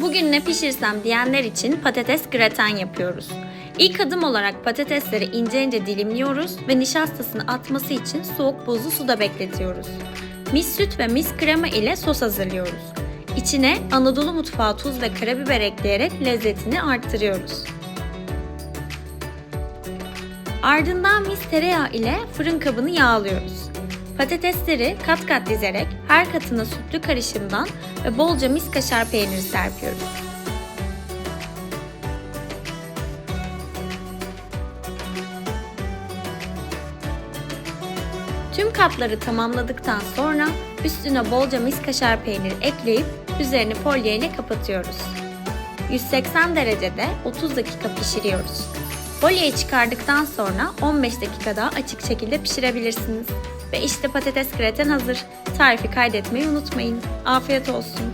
Bugün ne pişirsem diyenler için patates graten yapıyoruz. İlk adım olarak patatesleri ince ince dilimliyoruz ve nişastasını atması için soğuk buzlu suda bekletiyoruz. Mis süt ve mis krema ile sos hazırlıyoruz. İçine Anadolu mutfağı tuz ve karabiber ekleyerek lezzetini arttırıyoruz. Ardından mis tereyağı ile fırın kabını yağlıyoruz. Patatesleri kat kat dizerek her katına sütlü karışımdan ve bolca mis kaşar peyniri serpiyoruz. Tüm katları tamamladıktan sonra üstüne bolca mis kaşar peyniri ekleyip üzerini folye ile kapatıyoruz. 180 derecede 30 dakika pişiriyoruz. Folyeyi çıkardıktan sonra 15 dakika daha açık şekilde pişirebilirsiniz. Ve işte patates graten hazır. Tarifi kaydetmeyi unutmayın. Afiyet olsun.